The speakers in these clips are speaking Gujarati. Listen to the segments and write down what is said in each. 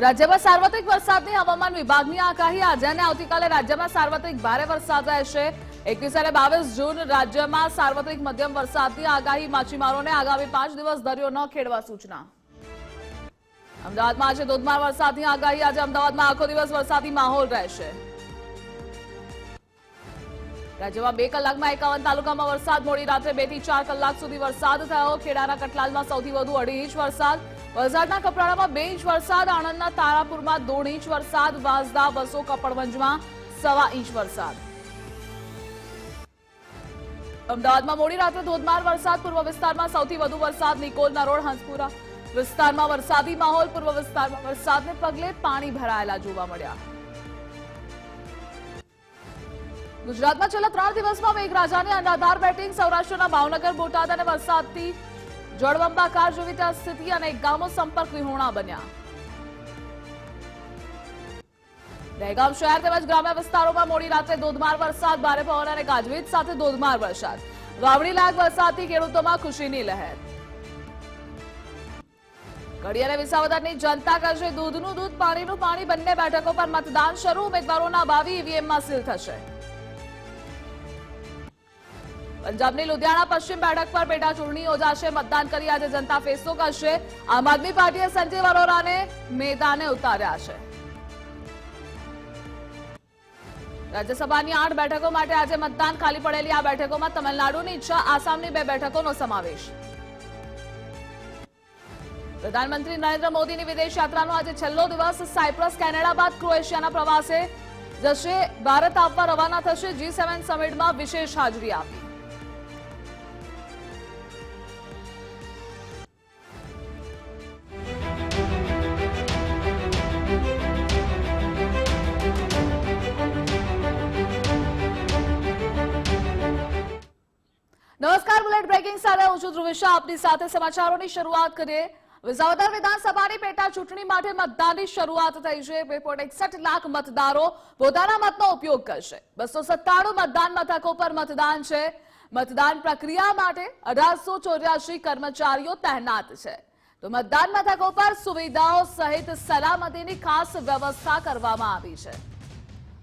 રાજ્યમાં સાર્વત્રિક વરસાદની હવામાન વિભાગની આગાહી આજે અને આવતીકાલે રાજ્યમાં સાર્વત્રિક ભારે વરસાદ રહેશે. એકવીસ અને બાવીસ જૂન રાજ્યમાં સાર્વત્રિક મધ્યમ વરસાદની આગાહી. માછીમારોને આગામી પાંચ દિવસ દરિયો ન ખેડવા સૂચના. અમદાવાદમાં આજે ધોધમાર વરસાદની આગાહી. આજે અમદાવાદમાં આખો દિવસ વરસાદી માહોલ રહેશે. રાજ્યમાં બે કલાકમાં એકાવન તાલુકામાં વરસાદ. મોડી રાત્રે બેથી ચાર કલાક સુધી વરસાદ થયો. ખેડાના કટલાલમાં સૌથી વધુ અઢી ઇંચ વરસાદ. વલસાડના કપરાડામાં બે ઇંચ વરસાદ, આણંદના તારાપુરમાં દોઢ ઇંચ વરસાદ, વાંસદા બસો કપડવંજમાં સવા ઇંચ વરસાદ. અમદાવાદમાં મોડી રાત્રે ધોધમાર વરસાદ, પૂર્વ વિસ્તારમાં સૌથી વધુ વરસાદ નિકોલ, નરોડ, હંસપુરા વિસ્તારમાં વરસાદી માહોલ, પૂર્વ વિસ્તારમાં વરસાદને પગલે પાણી ભરાયેલા જોવા મળ્યા. ગુજરાતમાં છેલ્લા ત્રણ દિવસમાં મેઘરાજાની અંધાધાર બેટિંગ સૌરાષ્ટ્રના ભાવનગર, બોટાદ અને વરસાદથી જળબંબાકાર જેવી ત્યાં સ્થિતિ અને ગામો સંપર્ક વિહોણા બન્યા. દહેગામ શહેર તેમજ ગ્રામ્ય વિસ્તારોમાં મોડી રાત્રે ધોધમાર વરસાદ, ભારે પવન અને ગાજવીજ સાથે ધોધમાર વરસાદ. વાવણી લાયક વરસાદથી ખેડૂતોમાં ખુશીની લહેર. કડી અને વિસાવદરની જનતા કરશે દૂધનું દૂધ, પાણીનું પાણી બંને બેઠકો પર મતદાન શરૂ. ઉમેદવારોના બાવી ઈવીએમમાં સીલ થશે. પંજાબની લુધિયાણા પશ્ચિમ બેઠક પર પેટા ચૂંટણી યોજાશે મતદાન કરી આજે જનતા ફેસલો કરશે. આમ આદમી પાર્ટીએ સંજય અરોરાને મેદાને ઉતાર્યા છે. રાજ્યસભાની આઠ બેઠકો માટે આજે મતદાન ખાલી પડેલી આ બેઠકોમાં તમિલનાડુની છ, આસામની બે બેઠકોનો સમાવેશ. પ્રધાનમંત્રી નરેન્દ્ર મોદીની વિદેશ યાત્રાનો આજે છેલ્લો દિવસ. સાયપ્રસ, કેનેડા બાદ ક્રોએશિયાના પ્રવાસે જશે. ભારત આવવા રવાના થશે. જી સમિટમાં વિશેષ હાજરી આપી. સાથે હું છું ધ્રુવિશા આપની સાથે સમાચારોની શરૂઆત કરીએ. વિસાવદર વિધાનસભાની પેટા ચૂંટણી માટે મતદાનની શરૂઆત થઈ છે. બે લાખ મતદારો પોતાના મતનો ઉપયોગ કરશે. બસો મતદાન મથકો પર મતદાન છે. મતદાન પ્રક્રિયા માટે અઢારસો કર્મચારીઓ તહેનાત છે. તો મતદાન મથકો પર સુવિધાઓ સહિત સલામતીની ખાસ વ્યવસ્થા કરવામાં આવી છે.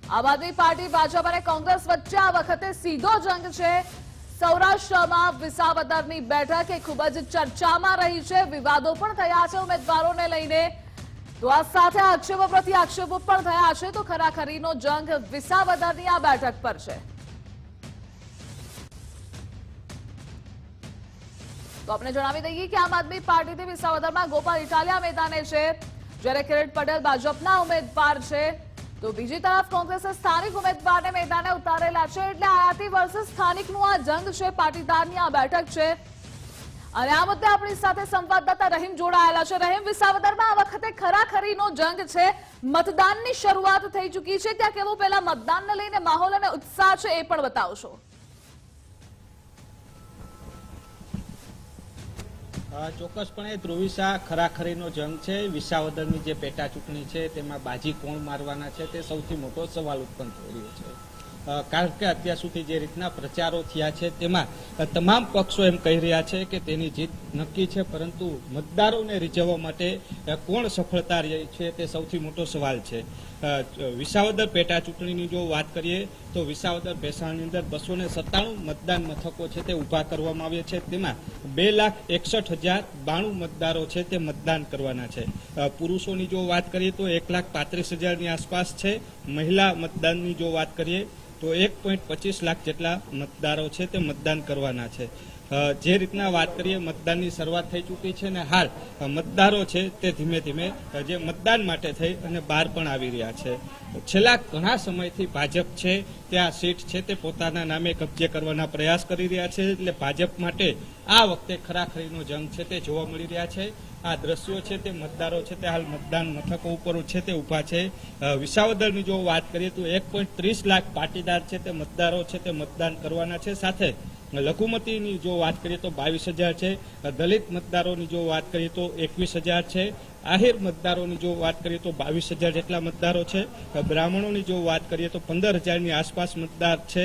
આમ આદમી પાર્ટી, ભાજપ અને કોંગ્રેસ વચ્ચે આ વખતે સીધો જંગ છે. સૌરાષ્ટ્રમાં વિસાવદરની બેઠક એ ખૂબ જ ચર્ચામાં રહી છે. વિવાદો પણ થયા છે ઉમેદવારોને લઈને. તો આ સાથે આક્ષેપો પ્રતિ આક્ષેપો પણ થયા છે. તો ખરાખરીનો જંગ વિસાવદરની આ બેઠક પર છે. તો આપણે જણાવી દઈએ કે આમ આદમી પાર્ટીથી વિસાવદરમાં ગોપાલ ઇટાલિયા મેદાને છે. જ્યારે કિરીટ પટેલ ભાજપના ઉમેદવાર છે. તો બીજી તરફ કોંગ્રેસે સ્થાનિક ઉમેદવારને મેદાને ઉતારેલા છે એટલે આયાતી વર્ષે સ્થાનિકનું આ જંગ છે, પાટીદારની આ બેઠક છે. અને આ મુદ્દે આપણી સાથે સંવાદદાતા રહીમ જોડાયેલા છે. રહીમ વિસાવદરમાં આ વખતે ખરાખરીનો જંગ છે. મતદાનની શરૂઆત થઈ ચૂકી છે. ત્યાં કેવો પહેલા મતદાનને લઈને માહોલ અને ઉત્સાહ છે એ પણ બતાવશો. ચોક્કસપણે ધ્રુવિસા ખરાખરીનો જંગ છે. વિસાવદરની જે પેટા ચૂંટણી છે, તેમાં બાજી કોણ મારવાના છે, તે સૌથી મોટો સવાલ ઉત્પન્ન થઈ રહ્યો છે. કારણ કે અત્યાર સુધી જે રીતના પ્રચારો થયા છે, તેમાં તમામ પક્ષો એમ કહી રહ્યા છે કે તેની જીત નક્કી છે, પરંતુ મતદારોને રીઝવવા માટે કોણ સફળતા રહી છે, તે સૌથી મોટો સવાલ છે. વિસાવદર પેટા ચૂંટણીની જો વાત કરીએ, તો વિસાવદર ભેસાણની અંદર બસો ને સત્તાણું મતદાન મથકો છે તે ઊભા કરવામાં આવ્યા છે. તેમાં બે લાખ એકસઠ હજાર બાણું મતદારો છે તે મતદાન કરવાના છે. પુરુષોની જો વાત કરીએ તો એક લાખ પાંત્રીસ હજારની આસપાસ છે મહિલા મતદાનની જો વાત કરીએ, તો એક પોઈન્ટ પચીસ લાખ જેટલા મતદારો છે તે મતદાન કરવાના છે. જે રીતના વાત કરીએ, મતદાનની શરૂઆત થઈ ચૂકી છે ને હાલ મતદારો છે તે ધીમે ધીમે જે મતદાન માટે થઈ અને બહાર પણ આવી રહ્યા છે. છેલ્લા ઘણા સમયથી ભાજપ છે, ત્યાં સીટ છે તે પોતાના નામે કબજે કરવાના પ્રયાસ કરી રહ્યા છે, એટલે ભાજપ માટે આ વખતે ખરાખરીનો જંગ છે તે જોવા મળી રહ્યા છે. આ દ્રશ્યો છે તે મતદારો છે તે હાલ મતદાન મથકો ઉપર છે તે ઊભા છે. વિસાવદરની જો વાત કરીએ તો એક લાખ પાટીદાર છે તે મતદારો છે તે મતદાન કરવાના છે. સાથે લઘુમતીની જો વાત કરીએ તો બાવીસ હજાર છે. દલિત મતદારોની જો વાત કરીએ તો એકવીસ હજાર છે. આહિર મતદારોની જો વાત કરીએ તો બાવીસ હજાર જેટલા મતદારો છે. બ્રાહ્મણોની જો વાત કરીએ તો પંદર હજારની આસપાસ મતદાર છે.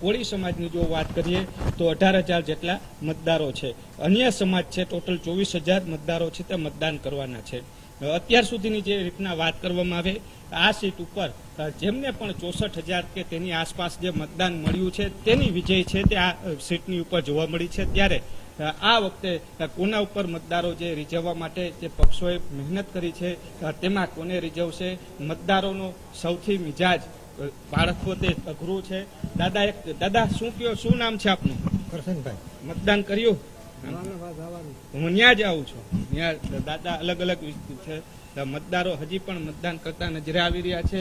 કોળી સમાજની જો વાત કરીએ તો અઢાર હજાર જેટલા મતદારો છે. અન્ય સમાજ છે, ટોટલ ચોવીસ હજાર મતદારો છે તે મતદાન કરવાના છે. અત્યાર સુધીની જે રીતના વાત કરવામાં આવે, આ સીટ ઉપર જેમને પણ ચોસઠ હજાર કે તેની આસપાસ જે મતદાન મળ્યું છે તેની વિજય છે તે આ સીટની ઉપર જોવા મળી છે. ત્યારે આ વખતે કોના ઉપર મતદારો જે રીઝવવા માટે જે પક્ષોએ મહેનત કરી છે તેમાં કોને રીઝવશે? મતદારોનો સૌથી મિજાજ પાળખવો તે અઘરું છે. દાદા એક દાદા શું કયો શું નામ છે આપનું? કરશનભાઈ મતદાન કર્યું? હું ત્યાં જ આવું છું. ત્યાં દાદા અલગ અલગ છે. મતદારો હજી પણ મતદાન કરતા નજરે આવી રહ્યા છે.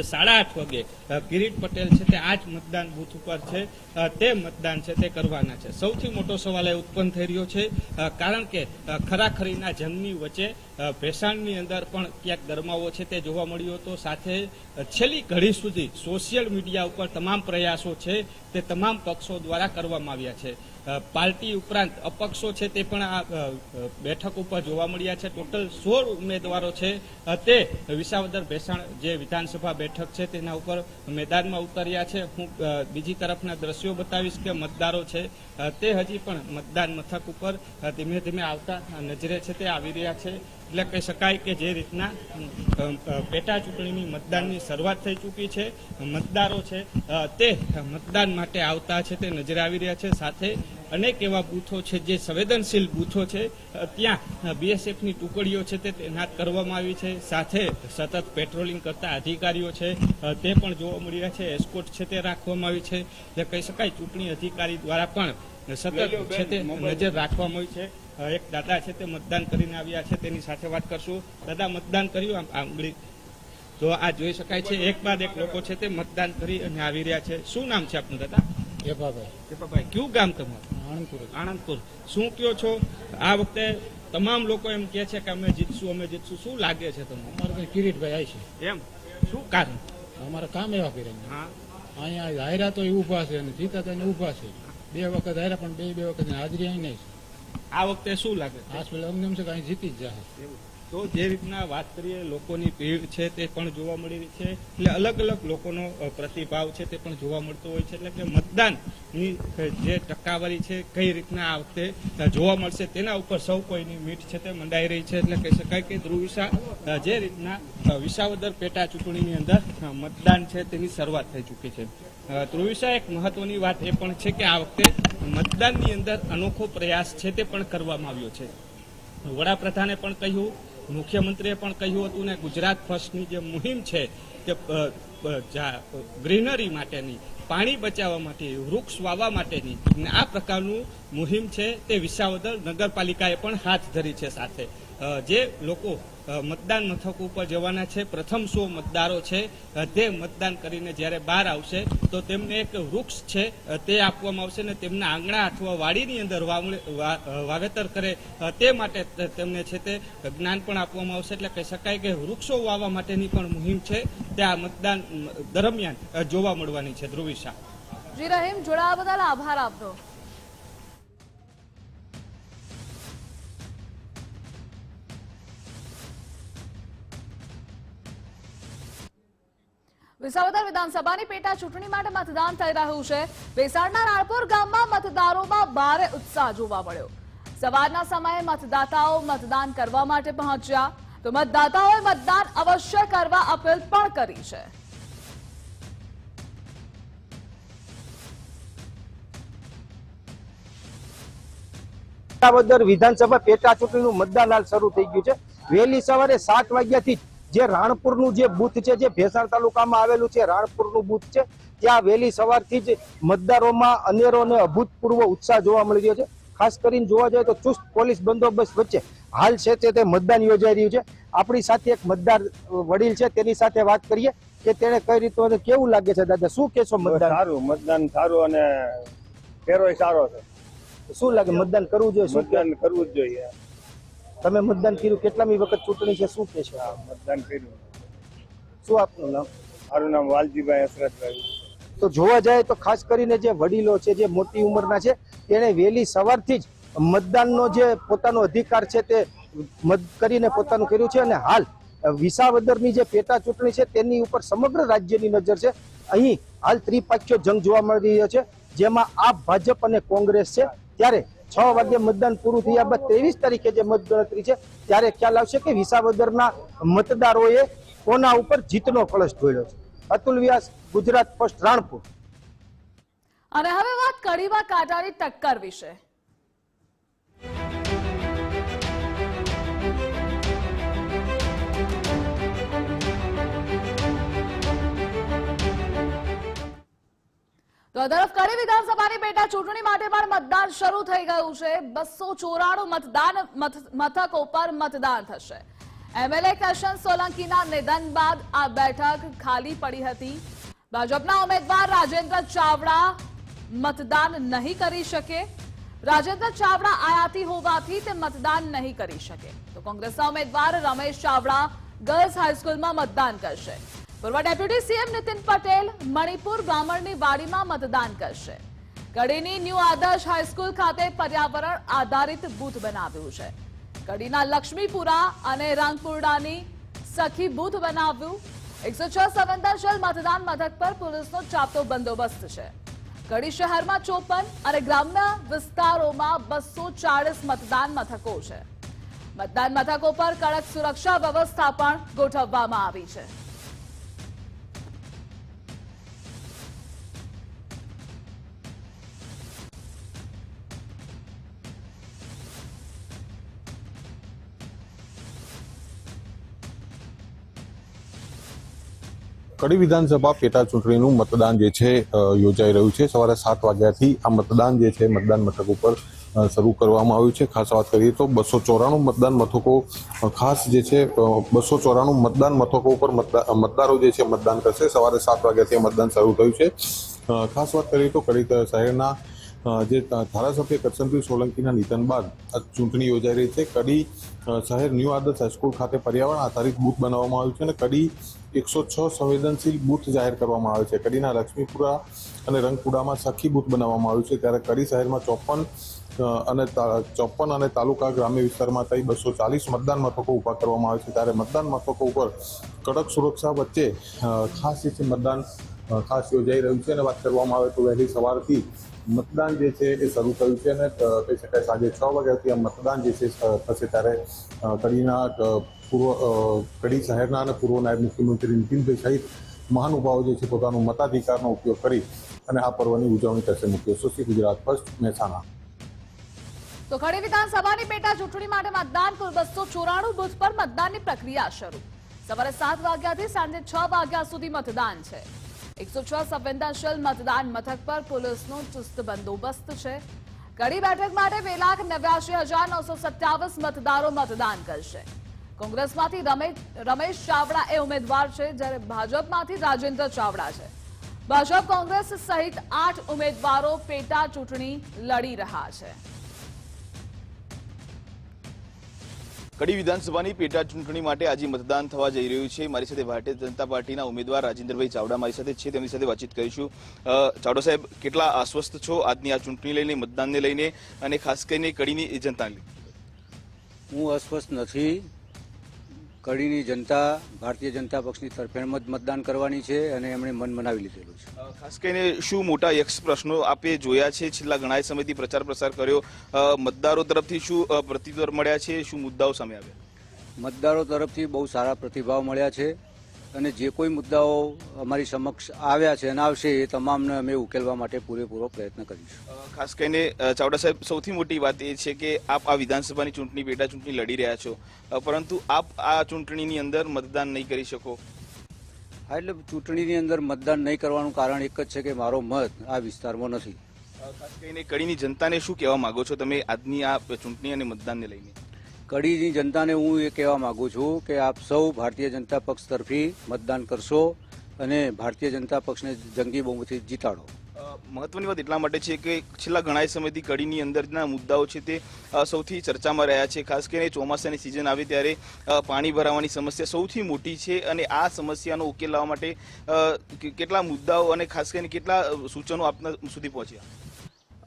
સાડા આઠ વાગે કિરીટ પટેલ છે તે આ જ મતદાન બૂથ ઉપર છે. તે મતદાન છે તે કરવાના છે. સૌથી મોટો સવાલ એ ઉત્પન્ન થઈ રહ્યો છે કારણ કે ખરાખરીના જંગની વચ્ચે ભેસાણની અંદર પણ ક્યાંક ગરમાવો છે તે જોવા મળ્યો હતો. સાથે છેલ્લી ઘડી સુધી સોશિયલ મીડિયા ઉપર તમામ પ્રયાસો છે તે તમામ પક્ષો દ્વારા કરવામાં આવ્યા છે. પાર્ટી ઉપરાંત અપક્ષો છે તે પણ આ બેઠક ઉપર જોવા મળ્યા છે. ટોટલ સોળ ઉમેદવારો છે. તે વિસાવદર ભેસાણ જે વિધાનસભા બેઠક છે તેના ઉપર મેદાનમાં ઉતર્યા છે. હું બીજી તરફના દ્રશ્યો બતાવીશ કે મતદારો છે તે હજી પણ મતદાન મથક ઉપર ધીમે ધીમે આવતા નજરે છે તે આવી રહ્યા છે. એટલે કહી શકાય કે જે રીતના પેટા ચૂંટણીની મતદાનની શરૂઆત થઈ ચૂકી છે, મતદારો છે તે મતદાન માટે આવતા છે તે નજરે આવી રહ્યા છે. સાથે અનેક એવા બૂથો છે જે સંવેદનશીલ બૂથો છે. ત્યાં બીએસએફની ટુકડીઓ છે તે તૈનાત કરવામાં આવી છે. સાથે સતત પેટ્રોલિંગ કરતા અધિકારીઓ છે. તે પણ જોવા મળી રહ્યા છે. એસ્કોટ છે તે રાખવામાં આવી છે. જે કહી શકાય ચૂંટણી અધિકારી દ્વારા પણ સતત છે તે નજર રાખવામાં આવી છે. એક દાદા છે તે મતદાન કરીને આવ્યા છે. તેની સાથે વાત કરશું. દાદા મતદાન કર્યું? આમ આંગળી તો આ જોઈ શકાય છે. એક બાદ એક લોકો છે તે મતદાન કરી અને આવી રહ્યા છે. શું નામ છે આપનું દાદા? કયું ગામ તમારું? આણંદપુર આણંદપુર. શું કયો છો? આ વખતે તમામ લોકો એમ કે છે કે અમે જીતશું અમે જીતશું. શું લાગે છે તમને? અમારે કઈ કિરીટભાઈ આવી છે. એમ? શું કારણ? અમારે કામ એવા કર્યા હા. અહીંયા હાયરા તો ઊભા છે અને જીતા તો ઊભા ઊભા છે. બે વખત હાયરા પણ બે બે વખત હાજરી અહીં નહીં આ વખતે શું લાગે? આ અમને એમ છે કે અહીં જીતી જ જાય તો જે રીતના વાત કરીએ લોકોની ભીડ છે તે પણ જોવા મળી રહી છે. એટલે અલગ અલગ લોકોનો પ્રતિભાવ છે તે પણ જોવા મળતો હોય છે. એટલે કે મતદાનની જે ટકાવારી છે કઈ રીતના આ વખતે જોવા મળશે તેના ઉપર સૌ કોઈની મીઠ છે તે મંડાઈ રહી છે. એટલે કહી શકાય કે ધ્રુવિસા જે રીતના વિસાવદર પેટા ચૂંટણીની અંદર મતદાન છે તેની શરૂઆત થઈ ચૂકી છે. અ, ધ્રુવિસા એક મહત્વની વાત એ પણ છે કે આ વખતે મતદાનની અંદર અનોખો પ્રયાસ છે તે પણ કરવામાં આવ્યો છે. વડાપ્રધાને પણ કહ્યું મુખ્યમંત્રીએ પણ કહ્યું હતું ને, ગુજરાત ફર્સ્ટની જે મુહિમ છે તે ગ્રીનરી માટેની, પાણી બચાવવા માટે વૃક્ષ વાવવા માટેની આ પ્રકારનું મુહિમ છે તે વિસાવદર નગરપાલિકાએ પણ હાથ ધરી છે સાથે. જે લોકો મતદાન મથક ઉપર જવાના છે, પ્રથમ સો મતદારો છે તે મતદાન કરીને જ્યારે બહાર આવશે, તો તેમને એક વૃક્ષ છે તે આપવામાં આવશે ને તેમના આંગણા અથવા વાડીની અંદર વાવેતર કરે તે માટે તેમને છે તે જ્ઞાન પણ આપવામાં આવશે. એટલે કહી શકાય કે વૃક્ષો વાવવા માટેની પણ મુહિમ છે, તે આ મતદાન દરમિયાન જોવા મળવાની છે. ધ્રુવિશા રહીમ, જોડાવા બદલ આભાર આપનો. વિસાવદર વિધાનસભાની પેટા ચૂંટણી માટે મતદાન થઈ રહ્યું છે. વેસાડના રાણપુર ગામમાં મતદારોમાં ભારે ઉત્સાહ જોવા મળ્યો. સવારના સમયે મતદાતાઓ મતદાન કરવા માટે પહોંચ્યા. તો મતદાતાઓએ મતદાન અવશ્ય કરવા અપીલ પણ કરી છે. વિધાનસભા પેટા ચૂંટણીનું મતદાન હાલ શરૂ થઈ ગયું છે. વહેલી સવારે સાત વાગ્યાથી જ રાણપુરનું જે બુથ છે જે ભેસાણ તાલુકામાં આવેલું છે રાણપુરનું બુથ છે ત્યાં વહેલી સવારથી જ મતદારોમાં અનેરો અને અભૂતપૂર્વ ઉત્સાહ જોવા મળી રહ્યો છે. ખાસ કરીને જોવા જાય તો ચુસ્ત પોલીસ બંદોબસ્ત વચ્ચે હાલ છે તે તે મતદાન યોજાઈ રહ્યું છે. આપણી સાથે એક મતદાર વડીલ છે તેની સાથે વાત કરીએ કે તેને કઈ રીતે કેવું લાગે છે દાદા શું કહેશો મતદાન? સારું મતદાન સારું અને ફેરોય સારો છે. શું લાગે મતદાન કરવું જોઈએ મતદાન કરવું જ જોઈએ. તમે મતદાન કર્યું કેટલામી વખત ચૂંટણી છે? શું કે છે મતદાન કર્યું. શું આપનું નામ? મારું નામ વાલજીભાઈ હસરતભાઈ. તો જોવા જાય તો ખાસ કરીને જે વડીલો છે જે મોટી ઉંમરના છે તેણે વહેલી સવારથી જ મતદાનનો જે પોતાનો અધિકાર છે તે મત કરીને પોતાનું કર્યું છે અને હાલ વિસાવદરની જે પેટા ચૂંટણી છે તેની ઉપર સમગ્ર રાજ્યની નજર છે. અહીં હાલ ત્રિપાખ્યો જંગ જોવા મળી રહ્યો છે જેમાં આપ ભાજપ અને કોંગ્રેસ છે. ત્યારે છ વાગે મતદાન પૂરું થયા બાદ ત્રેવીસ તારીખે જે મતગણતરી છે, ત્યારે ખ્યાલ આવશે કે વિસાવદરના મતદારોએ કોના ઉપર જીતનો કળશ જોયો છે. અતુલ વ્યાસ, ગુજરાત ફર્સ્ટ, રાણપુર. અને હવે વાત કરીવા કાંટાની ટક્કર વિશે. તો તરફ વિધાનસભાની પેટા ચૂંટણી માટે પણ મતદાન શરૂ થઈ ગયું છે. બસો ચોરાણું મતદાન મથ- મથકો પર મતદાન થશે. એમએલએ કિશન સોલંકીના નિધન બાદ આ બેઠક ખાલી પડી હતી. ભાજપના ઉમેદવાર રાજેન્દ્ર ચાવડા મતદાન નહીં કરી શકે. રાજેન્દ્ર ચાવડા આયાતી હોવાથી તે મતદાન નહીં કરી શકે. તો કોંગ્રેસના ઉમેદવાર રમેશ ચાવડા ગર્લ્સ હાઈસ્કૂલમાં મતદાન કરશે. પૂર્વ ડેપ્યુટી સીએમ નીતિન પટેલ મણિપુર બ્રાહ્મણની વાડીમાં મતદાન કરશે. કડીની ન્યૂ આદર્શ હાઈસ્કૂલ ખાતે પર્યાવરણ આધારિત બૂથ બનાવ્યું છે. કડીના લક્ષ્મીપુરા અને રાંગપુરડાની સખી બૂથ બનાવ્યું. એકસો છ સંવેદનશીલ મતદાન મથક પર પોલીસનો ચાપતો બંદોબસ્ત છે. કડી શહેરમાં ચોપન અને ગ્રામ્ય વિસ્તારોમાં બસો ચાળીસ મતદાન મથકો છે. મતદાન મથકો પર કડક સુરક્ષા વ્યવસ્થા પણ ગોઠવવામાં આવી છે. કડી વિધાનસભા પેટા ચૂંટણીનું મતદાન જે છે યોજાઈ રહ્યું છે. સવારે સાત વાગ્યાથી આ મતદાન જે છે, મતદાન મથક ઉપર શરૂ કરવામાં આવ્યું છે. ખાસ વાત કરીએ તો બસો ચોરાણું મતદાન મથકો ખાસ જે છે બસો ચોરાણું મતદાન મથકો ઉપર મતદા- મતદારો જે છે મતદાન કરશે. સવારે સાત વાગ્યાથી મતદાન શરૂ થયું છે. ખાસ વાત કરીએ તો કડી શહેરના જે ધારાસભ્ય કરશનભાઈ સોલંકીના નિધન બાદ આ ચૂંટણી યોજાઈ રહી છે. કડી શહેર ન્યૂ આદર્શ હાઈસ્કૂલ ખાતે પર્યાવરણ આધારિત બૂથ બનાવવામાં આવ્યું છે અને કડી એકસો છ સંવેદનશીલ બૂથ જાહેર કરવામાં આવે છે. કડીના લક્ષ્મીપુરા અને રંગપુરામાં સખી બૂથ બનાવવામાં આવ્યું છે. ત્યારે કડી શહેરમાં ચોપન અને ચોપન અને તાલુકા ગ્રામ્ય વિસ્તારમાં થઈ બસો ચાલીસ મતદાન મથકો ઊભા કરવામાં આવે છે. ત્યારે મતદાન મથકો ઉપર કડક સુરક્ષા વચ્ચે ખાસ છે મતદાન ખાસ યોજાઈ રહ્યું છે. અને વાત કરવામાં આવે તો વહેલી સવારથી મતદાન જે છે એ શરૂ થયું છે. અને કહી શકાય સાંજે છ વાગ્યાથી આ મતદાન જે છે થશે ત્યારે કડીના પૂર્વ કડી શહેરના અને પૂર્વ નાયબ મુખ્યમંત્રી નીતિનભાઈ સહિત મહાનુભાવો જે છે પોતાનો મતાધિકારનો ઉપયોગ કરી અને આ પર્વની ઉજવણી કરશે મુખ્ય સુશી ગુજરાત ફર્સ્ટ મહેસાણા. તો ખડી વિધાનસભાની પેટા ચૂંટણી માટે મતદાન કુલ બસો ચોરાણું બુથ પર મતદાનની પ્રક્રિયા શરૂ. સવારે સાત વાગ્યાથી સાંજે છ વાગ્યા સુધી મતદાન છે. એકસો છ સંવેદનશીલ મતદાન મથક પર પોલીસનો ચુસ્ત બંદોબસ્ત છે. કડી બેઠક માટે બે લાખ નેવ્યાસી હજાર નવસો સત્યાવીસ મતદારો મતદાન કરશે. કોંગ્રેસમાંથી રમેશ રમેશ ચાવડા એ ઉમેદવાર છે જ્યારે ભાજપમાંથી રાજેન્દ્ર ચાવડા છે. ભાજપ કોંગ્રેસ સહિત આઠ ઉમેદવારો પેટા ચૂંટણી લડી રહ્યા છે. કડી વિધાનસભાની પેટા ચૂંટણી માટે આજે મતદાન થવા જઈ રહ્યું છે. મારી સાથે ભારતીય જનતા પાર્ટીના ઉમેદવાર રાજેન્દ્રભાઈ ચાવડા મારી સાથે છે. તેમની સાથે વાતચીત કરીશું. ચાવડા સાહેબ કેટલા આશ્વસ્ત છો આજની આ ચૂંટણી લઈને મતદાનને લઈને અને ખાસ કરીને કડીની જનતાને? હું અસ્વસ્થ નથી. કડીની જનતા ભારતીય જનતા પક્ષની તરફેણ જ મતદાન કરવાની છે અને એમણે મન મનાવી લીધેલું છે. ખાસ કરીને શું મોટા યક્ષ પ્રશ્નો આપે જોયા છે? છેલ્લા ઘણા સમયથી પ્રચાર પ્રસાર કર્યો. મતદારો તરફથી શું અ, મળ્યા છે? શું મુદ્દાઓ સામે આવ્યા? મતદારો તરફથી બહુ સારા પ્રતિભાવ મળ્યા છે. અને જે કોઈ મુદ્દાઓ અમારી સમક્ષ આવ્યા છે અને આવશે એ તમામને અમે ઉકેલવા માટે પૂરેપૂરો પ્રયત્ન કરીશું. ખાસ કરીને ચાવડા સાહેબ સૌથી મોટી વાત એ છે કે આપ આ વિધાનસભાની ચૂંટણી પેટા ચૂંટણી લડી રહ્યા છો. પરંતુ આપ આ ચૂંટણીની અંદર મતદાન નહીં કરી શકો. હા એટલે ચૂંટણીની અંદર મતદાન નહીં કરવાનું કારણ એક જ છે કે મારો મત આ વિસ્તારમાં નથી. ખાસ કરીને કડીની જનતાને શું કહેવા માંગો છો? તમે આજની આ ચૂંટણી અને મતદાનને લઈને. કડીની જનતાને હું એ કહેવા માગું છું કે આપ સૌ ભારતીય જનતા પક્ષ તરફી મતદાન કરશો અને ભારતીય જનતા પક્ષને જંગી બહુમતી જીતાડો. મહત્વની વાત એટલા માટે છે કે છેલ્લા ઘણા સમયથી કડીની અંદરના મુદ્દાઓ છે તે સૌથી ચર્ચામાં રહ્યા છે. ખાસ કરીને ચોમાસાની સિઝન આવે ત્યારે પાણી ભરાવાની સમસ્યા સૌથી મોટી છે અને આ સમસ્યાનો ઉકેલ લાવવા માટે કેટલા મુદ્દાઓ અને ખાસ કરીને કેટલા સૂચનો આપના સુધી પહોંચ્યા?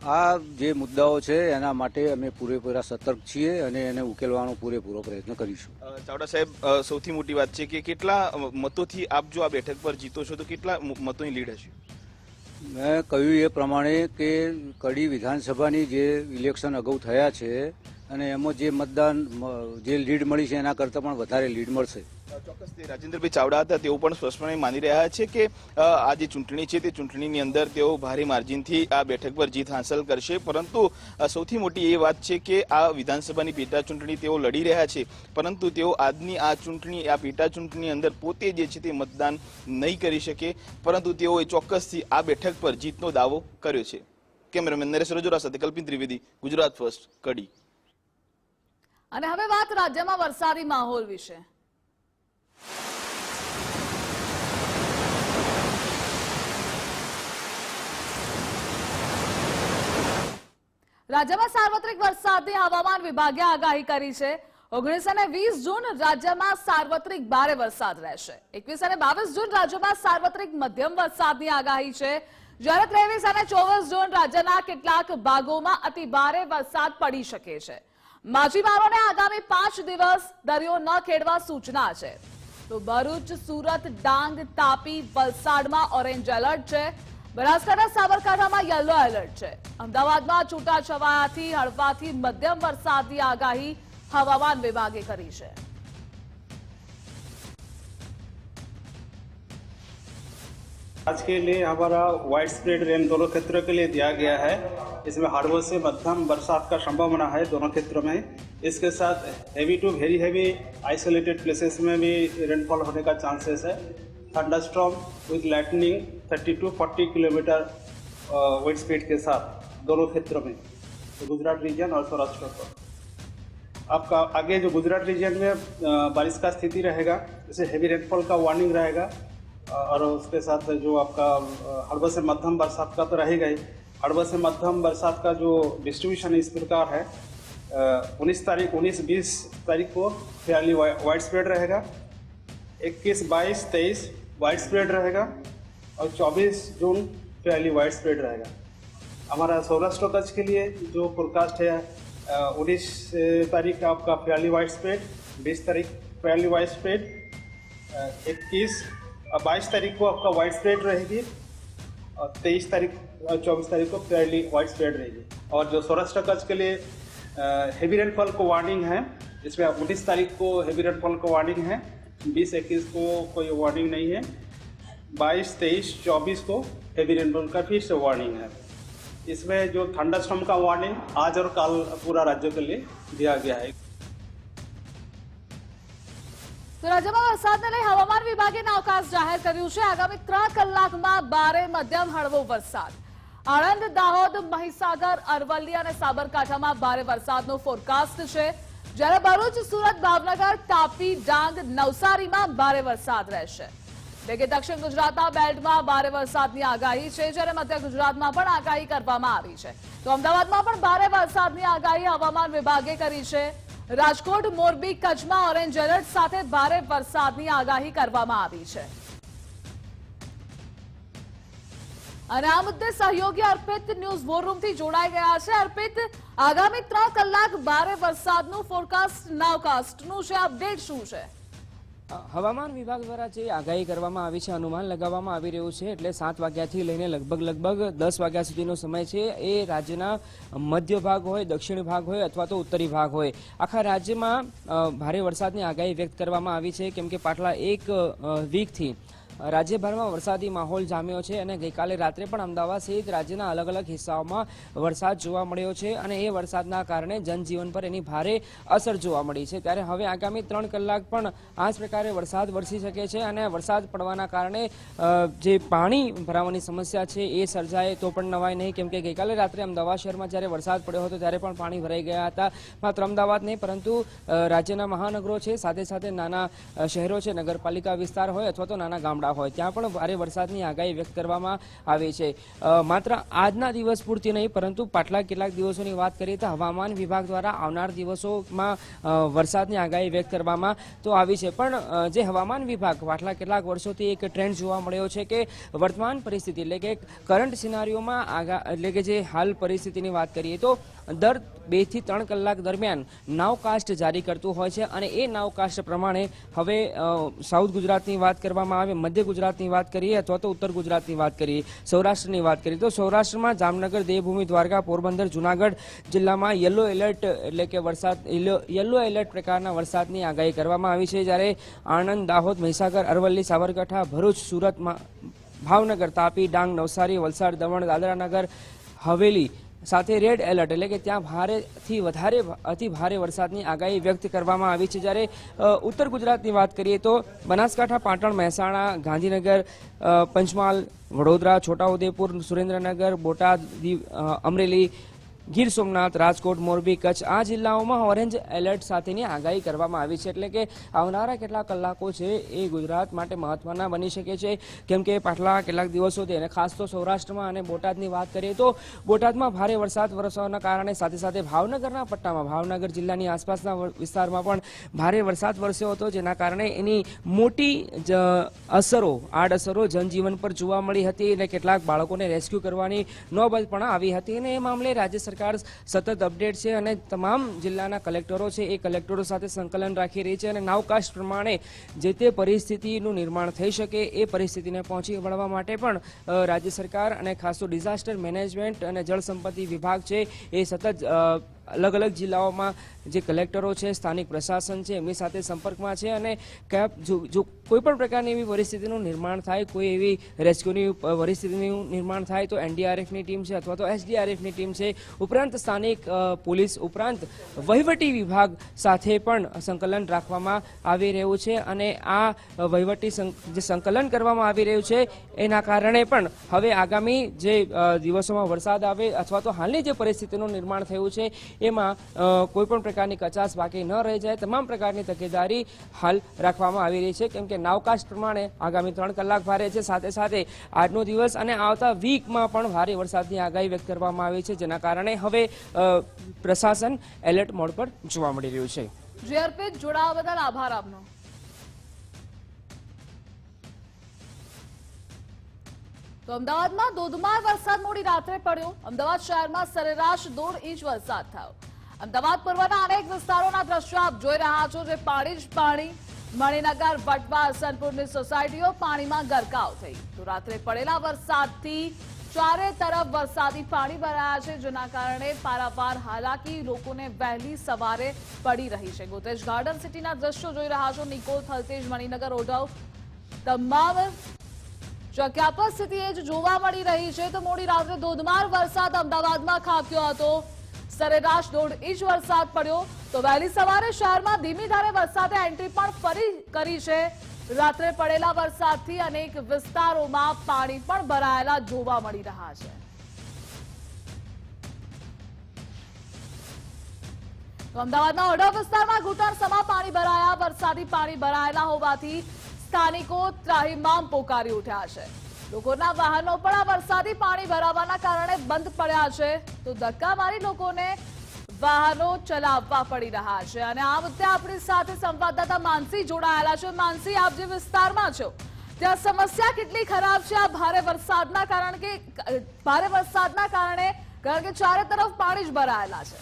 આ જે મુદ્દાઓ છે એના માટે અમે પૂરેપૂરા સતર્ક છીએ અને એને ઉકેલવાનો પૂરેપૂરો પ્રયત્ન કરીશું. ચાવડા સાહેબ સૌથી મોટી વાત છે કે કેટલા મતોથી આપ જો આ બેઠક પર જીતો છો તો કેટલા મતોની લીડ હશે? મેં કહ્યું એ પ્રમાણે કે કડી વિધાનસભાની જે ઇલેક્શન અગાઉ થયા છે અને એમાં જે મતદાન જે લીડ મળી છે એના કરતાં પણ વધારે લીડ મળશે. ચોક્કસ, તે રાજેન્દ્રભાઈ ચાવડા હતા, તેઓ પણ સ્પષ્ટપણે માની રહ્યા છે કે આ જે ચૂંટણી છે તે ચૂંટણીની અંદર તેઓ ભારે માર્જિનથી આ બેઠક પર જીત હાંસલ કરશે. પરંતુ સૌથી મોટી એ વાત છે કે આ વિધાનસભાની પેટા ચૂંટણી તેઓ લડી રહ્યા છે. પરંતુ તેઓ આજની આ ચૂંટણી, આ પેટા ચૂંટણી અંદર પોતે જે છે તે મતદાન નહીં કરી શકે. પરંતુ તેઓએ ચોક્કસથી આ બેઠક પર જીતનો દાવો કર્યો છે. કેમેરામેન નરેશ રજોરા સાથે કલ્પિત ત્રિવેદી, ગુજરાત ફર્સ્ટ, કડી. અને હવે વાત રાજ્યમાં વરસાદી માહોલ વિશે. રાજ્યમાં સાર્વત્રિક વરસાદની હવામાન વિભાગે આગાહી કરી છે. ઓગણીસ અને વીસ જૂન રાજ્યમાં સાર્વત્રિક ભારે વરસાદ રહેશે. એકવીસ અને બાવીસ જૂન રાજ્યમાં સાર્વત્રિક મધ્યમ વરસાદની આગાહી છે. જ્યારે ત્રેવીસ અને ચોવીસ જૂન રાજ્યના કેટલાક ભાગોમાં અતિ ભારે વરસાદ પડી શકે છે. માછીમારોને આગામી પાંચ દિવસ દરિયો ન ખેડવા સૂચના છે. તો ભરૂચ, સુરત, ડાંગ, તાપી, વલસાડમાં ઓરેન્જ એલર્ટ છે. બનાસકાંઠા, સાબરકાંઠામાં યલો એલર્ટ છે. અમદાવાદમાં છૂટાછવાયાથી, હળવાથી મધ્યમ વરસાદની આગાહી હવામાન વિભાગે કરી છે. आज के लिए हमारा वाइड स्प्रेड रेन दोनों क्षेत्रों के लिए दिया गया है। इसमें हार्डवो से मध्यम बरसात का संभावना है दोनों क्षेत्रों में। इसके साथ heavy to very heavy isolated places में भी रेनफॉल होने का चांसेस है। Thunderstorm with lightning 30 to 40 kilometre wind speed के साथ दोनों क्षेत्रों में। तो गुजरात रीजन और सौराष्ट्र को। आपका आगे जो गुजरात रीजन में बारिश का स्थिति रहेगा, जैसे हेवी रेनफॉल का वार्निंग रहेगा और उसके साथ जो आपका हड़बड़ से मध्यम बरसात का तो रहेगा ही। हड़बड़ से मध्यम बरसात का जो डिस्ट्रीब्यूशन इस प्रकार है उन्नीस तारीख, उन्नीस, बीस तारीख को फेयरली वाइड स्प्रेड रहेगा। इक्कीस, बाईस, तेईस वाइड स्प्रेड रहेगा। और चौबीस जून फेयरली वाइड स्प्रेड रहेगा। हमारा सौराष्ट्र कच्छ के लिए जो फोरकास्ट है उन्नीस तारीख का आपका फेयरली वाइड स्प्रेड बीस तारीख फेयरली वाइड स्प्रेड इक्कीस बाईस तारीख को आपका वाइड स्प्रेड रहेगी और तेईस तारीख और चौबीस तारीख को फेयरली वाइड स्प्रेड रहेगी। और जो सौराष्ट्र कच्छ के लिए हेवी रेनफॉल को वार्निंग है इसमें उन्नीस तारीख को हेवी रेनफॉल को वार्निंग है, बीस इक्कीस को कोई वार्निंग नहीं है, बाईस, तेईस, चौबीस को हेवी रेनफॉल का फिर से वार्निंग है। इसमें जो ठंडा थंडरस्टॉर्म का वार्निंग आज और कल पूरा राज्य के लिए दिया गया है। તો રાજ્યમાં વરસાદને લઈ હવામાન વિભાગે અવકાશ જાહેર કર્યું છે. આગામી ત્રણ કલાકમાં ભારે મધ્યમ હળવો વરસાદ. આણંદ, દાહોદ, મહીસાગર, અરવલ્લી અને સાબરકાંઠામાં ભારે વરસાદનો ફોરકાસ્ટ છે. જ્યારે ભરૂચ, સુરત, ભાવનગર, તાપી, ડાંગ, નવસારીમાં ભારે વરસાદ રહેશે. કે દક્ષિણ ગુજરાતના બેલ્ટમાં ભારે વરસાદની આગાહી છે, જ્યારે મધ્ય ગુજરાતમાં પણ આગાહી કરવામાં આવી છે. તો અમદાવાદમાં પણ ભારે વરસાદની આગાહી હવામાન વિભાગે કરી છે. રાજકોટ, મોરબી, કચ્છમાં ઓરેન્જ એલર્ટ સાથે ભારે વરસાદની આગાહી કરવામાં આવી છે. અને આ મુદ્દે સહયોગી અર્પિત ન્યૂઝ વોર રૂમથી જોડાઈ ગયા છે. અર્પિત, આગામી ત્રણ કલાક ભારે વરસાદનું ફોરકાસ્ટ નાવકાસ્ટનું છે. અપડેટ શું છે? હવામાન વિભાગ દ્વારા જે આગાહી કરવામાં આવી છે, અનુમાન લગાવવામાં આવી રહ્યું છે, એટલે સાત વાગ્યાથી લઈને લગભગ લગભગ દસ વાગ્યા સુધીનો સમય છે. એ રાજ્યના મધ્ય ભાગ હોય, દક્ષિણ ભાગ હોય અથવા તો ઉત્તરી ભાગ હોય. આખા રાજ્યમાં ભારે વરસાદની આગાહી વ્યક્ત કરવામાં આવી છે. કેમ કે પાટલા એક વીકથી રાજ્યભરમાં વરસાદી માહોલ જામ્યો છે અને ગઈકાલે રાત્રે પણ અમદાવાદ સહિત રાજ્યના અલગ અલગ હિસ્સાઓમાં વરસાદ જોવા મળ્યો છે અને એ વરસાદના કારણે જનજીવન પર એની ભારે અસર જોવા મળી છે. ત્યારે હવે આગામી ત્રણ કલાક પણ આ જ પ્રકારે વરસાદ વરસી શકે છે અને વરસાદ પડવાના કારણે જે પાણી ભરાવાની સમસ્યા છે એ સર્જાય તો પણ નવાય નહીં. કેમ કે ગઈકાલે રાત્રે અમદાવાદ શહેરમાં જ્યારે વરસાદ પડ્યો હતો ત્યારે પણ પાણી ભરાઈ ગયા હતા. માત્ર અમદાવાદ નહીં, પરંતુ રાજ્યના મહાનગરો છે. સાથે સાથે નાના શહેરો છે. નગરપાલિકા વિસ્તાર હોય અથવા તો નાના ગામડા હોય, ત્યાં પણ ભારે વરસાદની આગાહી વ્યક્ત કરવામાં આવી છે. માત્ર આજના દિવસ પૂરતી નહીં, પરંતુ પાટલા કેટલાક દિવસોની વાત કરીએ તો હવામાન વિભાગ દ્વારા આવનાર દિવસોમાં વરસાદની આગાહી વ્યક્ત કરવામાં તો આવી છે. પણ જે હવામાન વિભાગ પાટલા કેટલાક વર્ષોથી એક ટ્રેન્ડ જોવા મળ્યો છે કે વર્તમાન પરિસ્થિતિ એટલે કે કરંટ સિનારીઓમાં આગા, એટલે કે જે હાલ પરિસ્થિતિની વાત કરીએ તો દર બેથી ત્રણ કલાક દરમિયાન નાવકાસ્ટ જારી કરતું હોય છે અને એ નાવકાસ્ટ પ્રમાણે હવે સાઉથ ગુજરાતની વાત કરવામાં આવે, મધ્ય ગુજરાતની વાત કરીએ અથવા તો ઉત્તર ગુજરાતની વાત કરીએ, સૌરાષ્ટ્રની વાત કરીએ, તો સૌરાષ્ટ્રમાં જામનગર, દેવભૂમિ, દ્વારકા, પોરબંદર, જુનાગઢ જિલ્લામાં યલો એલર્ટ એટલે કે વરસાદ યલો એલર્ટ પ્રકારના વરસાદની આગાહી કરવામાં આવી છે. જ્યારે આણંદ, દાહોદ, મહીસાગર, અરવલ્લી, સાબરકાંઠા, ભરૂચ, સુરતમાં ભાવનગર, તાપી, ડાંગ, નવસારી, વલસાડ, દમણ, દાદરાનગર, હવેલી સાથે રેડ એલર્ટ એટલે કે ત્યાં ભારેથી વધારે અતિ ભારે વરસાદની આગાહી વ્યક્ત કરવામાં આવી છે. જ્યારે ઉત્તર ગુજરાતની વાત કરીએ તો બનાસકાંઠા, પાટણ, મહેસાણા, ગાંધીનગર પંચમહાલ, વડોદરા, છોટાઉદેપુર, સુરેન્દ્રનગર, બોટાદ અમરેલી ગીર સોમનાથ, રાજકોટ, મોરબી, કચ્છ આ જિલ્લાઓમાં ઓરેન્જ એલર્ટ સાથેની આગાહી કરવામાં આવી છે એટલે કે આવનારા કેટલાક કલાકો છે એ ગુજરાત માટે મહત્વના બની શકે છે. કેમ કે પાછલા કેટલાક દિવસોથી અને ખાસ તો સૌરાષ્ટ્રમાં અને બોટાદની વાત કરીએ તો બોટાદમાં ભારે વરસાદ વરસવાના કારણે સાથે સાથે ભાવનગરના પટ્ટામાં, ભાવનગર જિલ્લાની આસપાસના વિસ્તારમાં પણ ભારે વરસાદ વરસ્યો હતો જેના કારણે એની મોટી અસરો, આડઅસરો જનજીવન પર જોવા મળી હતી અને કેટલાક બાળકોને રેસ્ક્યુ કરવાની નોબત પણ આવી હતી અને એ મામલે રાજ્ય સરકાર સતત અપડેટ છે અને તમામ જિલ્લાના કલેક્ટરો છે એ કલેક્ટરો સાથે સંકલન રાખી રહી છે અને નાવકાશ પ્રમાણે જે તે પરિસ્થિતિનું નિર્માણ થઈ શકે એ પરિસ્થિતિને પહોંચી વળવા માટે પણ રાજ્ય સરકાર અને ખાસ ડિઝાસ્ટર મેનેજમેન્ટ અને જળ સંપત્તિ વિભાગ છે એ સતત અલગ અલગ જિલ્લાઓમાં જે કલેક્ટરો છે, સ્થાનિક પ્રશાસન છે, એમની સાથે સંપર્કમાં છે અને કયા જો કોઈ પણ પ્રકારની એવી પરિસ્થિતિનું નિર્માણ થાય, કોઈ એવી રેસ્ક્યુની પરિસ્થિતિનું નિર્માણ થાય, તો એનડીઆરએફની ટીમ છે અથવા તો એસડીઆરએફની ટીમ છે. ઉપરાંત સ્થાનિક પોલીસ ઉપરાંત વહીવટી વિભાગ સાથે પણ સંકલન રાખવામાં આવી રહ્યું છે અને આ વહીવટી જે સંકલન કરવામાં આવી રહ્યું છે, એના કારણે પણ હવે આગામી જે દિવસોમાં વરસાદ આવે અથવા તો હાલની જે પરિસ્થિતિનું નિર્માણ થયું છે એમાં કોઈપણ પ્રકારની કચાશ બાકી ન રહી જાય. તમામ પ્રકારની તકેદારી હાલ રાખવામાં આવી રહી છે. કેમ કે નાવકાશ પ્રમાણે આગામી ત્રણ કલાક ભારે છે. સાથે સાથે આજનો દિવસ અને આવતા વીકમાં પણ ભારે વરસાદની આગાહી વ્યક્ત કરવામાં આવી છે, જેના કારણે હવે પ્રશાસન એલર્ટ મોડ પર જોવા મળી રહ્યું છે. જોડાવા બદલ આભાર આપનો. તો અમદાવાદમાં ધોધમાર વરસાદ મોડી રાત્રે પડ્યો. અમદાવાદ શહેરમાં સરેરાશ દોઢ ઇંચ વરસાદ થયો. અમદાવાદ પૂર્વના અનેક વિસ્તારોના દ્રશ્યો આપ જોઈ રહ્યા છો, જે પાણી જ પાણી. મણિનગર વટવા હસનપુરની સોસાયટીઓ પાણીમાં ગરકાવ થઈ. તો રાત્રે પડેલા વરસાદથી ચારે તરફ વરસાદી પાણી ભરાયા છે, જેના કારણે પારાવાર હાલાકી લોકોને વહેલી સવારે પડી રહી છે. ગોતેજ ગાર્ડન સિટીના દ્રશ્યો જોઈ રહ્યા છો, નિકોલ થલતેજ, મણિનગર, ઓઢવ. તમામ પર સ્થિતિ એ જોવા મળી રહી છે, તો મોડી રાત્રે ધોધમાર વરસાદ અમદાવાદમાં ખાબક્યો હતો. સરેરાશ દોઢ ઇંચ વરસાદ પડ્યો. તો વહેલી સવારે શહેરમાં ધીમી ધારે વરસાદે એન્ટ્રી પણ ફરી કરી છે. રાત્રે પડેલા વરસાદથી અનેક વિસ્તારોમાં પાણી પણ ભરાયેલા જોવા મળી રહ્યા છે. અમદાવાદના ઓઢવ વિસ્તારમાં ઘૂંટણસમા પાણી ભરાયા, વરસાદી પાણી ભરાયેલા હોવાથી સ્થાનિકો ત્રાહિમામ પોકારી ઉઠ્યા છે. લોકોના વાહનો પણ આ વરસાદી પાણી ભરાવાના કારણે બંધ પડ્યા છે. તો ધક્કા મારી લોકોને વાહનો ચલાવવા પડી રહ્યા છે. અને આ મુદ્દે આપણી સાથે સંવાદદાતા માનસી જોડાયેલા છે. માનસી, આપ જે વિસ્તારમાં છો, ત્યાં સમસ્યા કેટલી ખરાબ છે? આ ભારે વરસાદના કારણ કે, ભારે વરસાદના કારણે કારણ કે ચારે તરફ પાણી જ ભરાયેલા છે.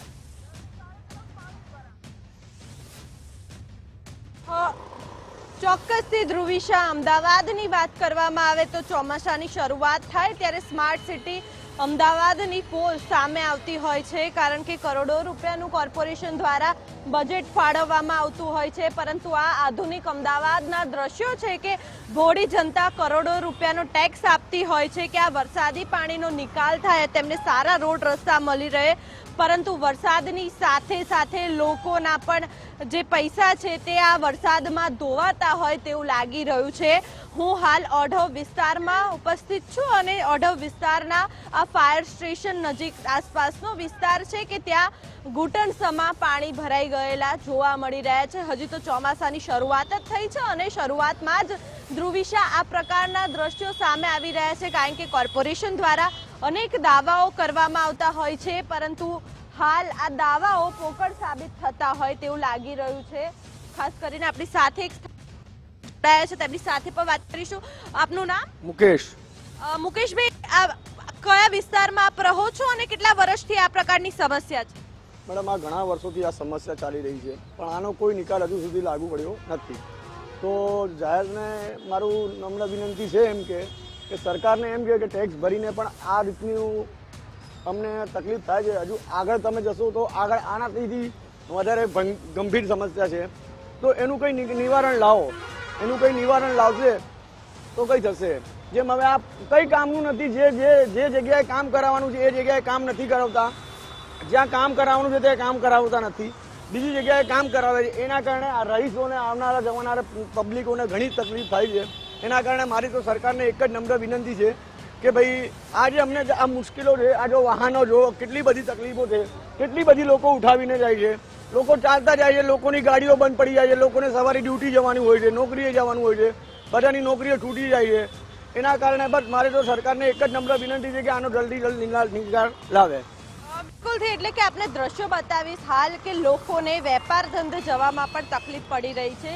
ચોક્કસથી ધ્રુવિશા અમદાવાદની વાત કરવામાં આવે તો ચોમાસાની શરૂઆત થાય ત્યારે સ્માર્ટ સિટી અમદાવાદની પોલ સામે આવતી હોય છે, કારણ કે કરોડો રૂપિયાનું કોર્પોરેશન દ્વારા બજેટ ફાળવવામાં આવતું હોય છે, પરંતુ આ આધુનિક અમદાવાદના દ્રશ્યો છે કે ભોળી જનતા કરોડો રૂપિયાનો ટેક્સ આપતી હોય છે કે આ વરસાદી પાણીનો નિકાલ થાય, તેમને સારા રોડ રસ્તા મળી રહે. પરંતુ વરસાદની સાથે સાથે લોકોના પણ જે પૈસા છે તે આ વરસાદમાં ધોવાતા હોય તેવું લાગી રહ્યું છે. હું હાલ ઓઢવ વિસ્તારમાં ઉપસ્થિત છું અને ઓઢવ વિસ્તારના આ ફાયર સ્ટેશન નજીક આસપાસનો વિસ્તાર છે કે ત્યાં ઘૂંટણસમા પાણી ભરાઈ ગયેલા જોવા મળી રહ્યા છે. હજી તો ચોમાસાની શરૂઆત જ થઈ છે અને શરૂઆતમાં જ ધ્રુવિશા આ પ્રકારના દ્રશ્યો સામે આવી રહ્યા છે કારણ કે કોર્પોરેશન દ્વારા અનેક દાવાઓ કરવામાં આવતા હોય છે પરંતુ હાલ આ દાવાઓ પોકળ સાબિત થતા હોય તેવું લાગી રહ્યું છે. ખાસ કરીને આપણી સાથે રહ્યા છે તેમની સાથે પણ વાત કરીશું. આપનું નામ? મુકેશ. મુકેશભાઈ આ કયા વિસ્તારમાં આપ રહો છો અને કેટલા વર્ષથી આ પ્રકારની સમસ્યા છે? મેડમ, આ ઘણા વર્ષોથી આ સમસ્યા ચાલી રહી છે, પણ આનો કોઈ નિકાલ હજુ સુધી લાગુ પડ્યો નથી. તો જાહેરને મારું નમ્ર વિનંતી છે એમ કે કે સરકારને એમ કહે કે ટેક્સ ભરીને પણ આ રીતનું અમને તકલીફ થાય છે. હજુ આગળ તમે જશો તો આગળ આનાથી વધારે ગંભીર સમસ્યા છે. તો એનું કંઈ નિવારણ લાવો. એનું કંઈ નિવારણ લાવશે તો કંઈ થશે. જેમ હવે આ કંઈ કામનું નથી. જે જે જે જગ્યાએ કામ કરાવવાનું છે, એ જગ્યાએ કામ નથી કરાવતા. જ્યાં કામ કરાવવાનું છે ત્યાં કામ કરાવતા નથી. બીજી જગ્યાએ કામ કરાવે છે. એના કારણે આ રહીશોને, આવનારા જવાનારા પબ્લિકોને ઘણી તકલીફ થાય છે. એના કારણે મારી તો સરકારને એક જ નમ્ર વિનંતી છે કે ભાઈ આ જે અમને આ મુશ્કેલો છે, આ જો વાહનો જો, કેટલી બધી તકલીફો છે, કેટલી બધી લોકો ઉઠાવીને જાય છે. લોકો ચાલતા જાય છે, લોકોની ગાડીઓ બંધ પડી જાય છે, લોકોને સવારે ડ્યુટી જવાનું હોય છે, નોકરીએ જવાનું હોય છે, બધાની નોકરીઓ છૂટી જાય છે. એના કારણે બસ મારે તો સરકારને એક જ નમ્ર વિનંતી છે કે આનો જલ્દી જલ્દી નિકાલ નિકાલ લાવે. બિલકુલથી, એટલે કે આપણે દ્રશ્યો બતાવીશ. હાલ કે લોકોને વેપાર ધંધે જવામાં પણ તકલીફ પડી રહી છે.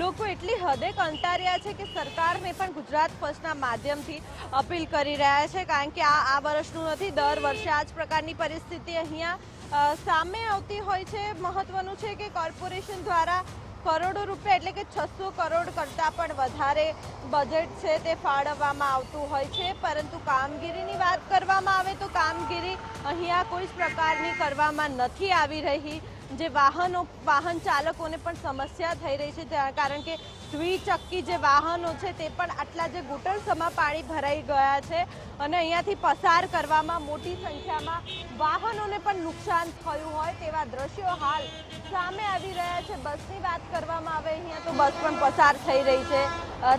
લોકો એટલી હદે કંટાળ્યા છે કે સરકારને પણ ગુજરાત ફર્સ્ટના માધ્યમથી અપીલ કરી રહ્યા છે, કારણ કે આ આ વર્ષનું નથી, દર વર્ષે આ જ પ્રકારની પરિસ્થિતિ અહીંયા સામે આવતી હોય છે. મહત્વનું છે કે કોર્પોરેશન દ્વારા કરોડો રૂપિયા એટલે કે છસો કરોડ કરતાં પણ વધારે બજેટ છે તે ફાળવવામાં આવતું હોય છે. પરંતુ કામગીરીની વાત કરવામાં આવે તો કામગીરી અહીંયા કોઈ જ પ્રકારની કરવામાં નથી આવી રહી. જે વાહનો, વાહન ચાલકોને પણ સમસ્યા થઈ રહી છે કારણ કે દ્વિચક્કી જે વાહનો છે, તે પણ આટલા જે ઘૂંટણસમાં પાણી ભરાઈ ગયા છે અને અહીંયાથી પસાર કરવામાં મોટી સંખ્યામાં વાહનોને પણ નુકસાન થયું હોય તેવા દ્રશ્યો હાલ સામે આવી રહ્યા છે. બસની વાત કરવામાં આવે અહીંયા તો બસ પણ પસાર થઈ રહી છે.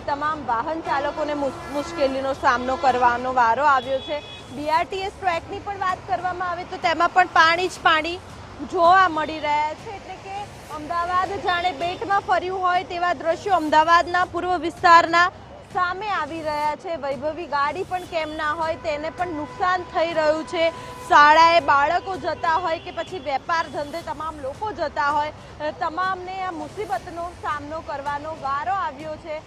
તમામ વાહન ચાલકોને મુશ- મુશ્કેલીનો સામનો કરવાનો વારો આવ્યો છે. બીઆરટીએસ ટ્રેકની પણ વાત કરવામાં આવે તો તેમાં પણ પાણી જ પાણી જોવા મળી રહ્યા છે. એટલે કે અમદાવાદ જાણે બેટમાં ફર્યું હોય તેવા દ્રશ્યો અમદાવાદના પૂર્વ વિસ્તારના સામે આવી રહ્યા છે. વૈભવી ગાડી પણ કેમ ના હોય તેને પણ નુકસાન થઈ રહ્યું છે. શાળાએ બાળકો જતા હોય કે પછી વેપાર ધંધે તમામ લોકો જતા હોય, તમામને આ મુસીબતનો સામનો કરવાનો વારો આવ્યો છે.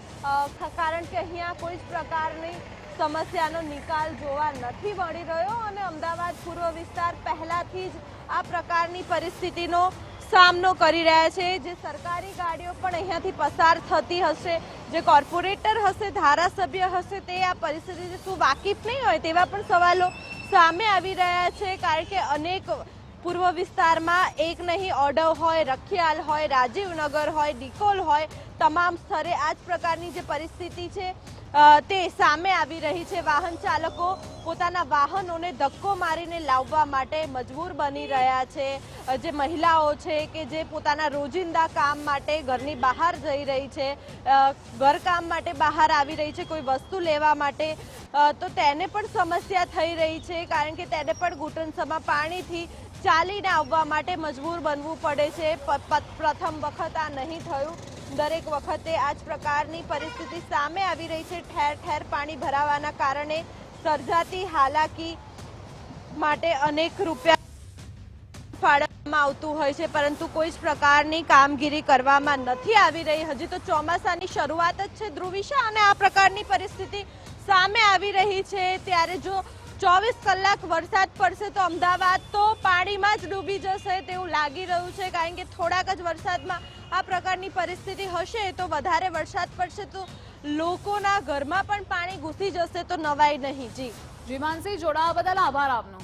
કારણ કે અહીંયા કોઈ જ પ્રકારની સમસ્યાનો નિકાલ જોવા નથી મળી રહ્યો અને અમદાવાદ પૂર્વ વિસ્તાર પહેલાંથી જ આ પ્રકારની પરિસ્થિતિનો સામનો કરી રહ્યા છે. જે સરકારી ગાડીઓ પણ અહીંયાથી પસાર થતી હશે, જે કોર્પોરેટર હશે, ધારાસભ્ય હશે, તે આ પરિસ્થિતિથી શું વાકેફ નહીં હોય તેવા પણ સવાલો સામે આવી રહ્યા છે. કારણ કે અનેક પૂર્વ વિસ્તારમાં એક નહીં, ઓડવ હોય, રખિયાલ હોય, રાજીવનગર હોય, ડિકોલ હોય, તમામ સ્તરે આ જ પ્રકારની જે પરિસ્થિતિ છે. તે સામે આવી રહી છે. વાહન ચાલકો પોતાના વાહનોને ધક્કો મારીને લાવવા માટે મજબૂર બની રહ્યા છે. જે મહિલાઓ છે કે જે પોતાના રોજિંદા કામ માટે ઘરની બહાર જઈ રહી છે ઘરકામ માટે બહાર આવી રહી છે, કોઈ વસ્તુ લેવા માટે તો તેને પણ સમસ્યા થઈ રહી છે, કારણ કે તેને પણ ઘૂંટણસમાં પાણીથી ચાલીને આવવા માટે મજબૂર બનવું પડે છે. પ્રથમ વખત આ નહીં થયું. દરેક વખતે આ જ પ્રકારની પરિસ્થિતિ સામે આવી રહી છે. ઠેર ઠેર પાણી ભરાવાના કારણે સર્જાતી હાલાકી માટે અનેક રૂપિયા ફાળવવામાં આવતું હોય છે, પરંતુ કોઈ જ પ્રકારની કામગીરી કરવામાં નથી આવી રહી. હજી તો ચોમાસાની શરૂઆત જ છે ધ્રુવિશા, અને આ પ્રકારની પરિસ્થિતિ સામે આવી રહી છે. ત્યારે જો ચોવીસ કલાક વરસાદ પડશે તો અમદાવાદ તો પાણીમાં જ ડૂબી જશે તેવું લાગી રહ્યું છે. કારણ કે થોડાક જ વરસાદમાં આ પ્રકારની પરિસ્થિતિ હશે તો વધારે વરસાદ પડશે તો લોકોના ઘરમાં પણ પાણી ઘૂસી જશે તો નવાઈ નહીં. જી. જી માનસી જોડાવા બદલ આભાર આપનો.